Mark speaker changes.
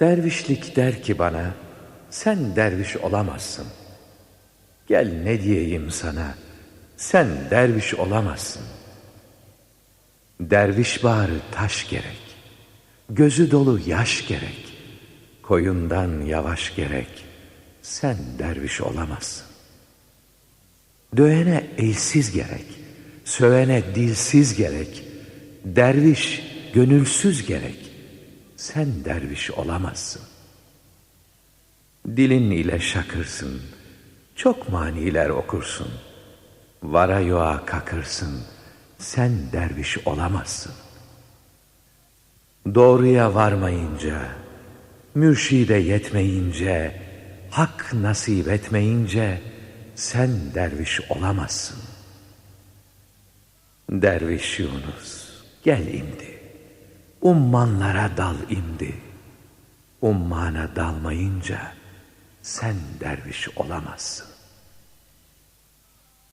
Speaker 1: Dervişlik der ki bana, sen derviş olamazsın. Gel ne diyeyim sana, sen derviş olamazsın. Derviş bağrı taş gerek, gözü dolu yaş gerek, koyundan yavaş gerek, sen derviş olamazsın. Dövene elsiz gerek, sövene dilsiz gerek, derviş gönülsüz gerek, sen derviş olamazsın. Dilin ile şakırsın, çok maniler okursun. Vara yoğa kakırsın, sen derviş olamazsın. Doğruya varmayınca, mürşide yetmeyince, hak nasip etmeyince, sen derviş olamazsın. Derviş Yunus, gel imdi. Ummanlara dal imdi. Ummana dalmayınca sen derviş olamazsın.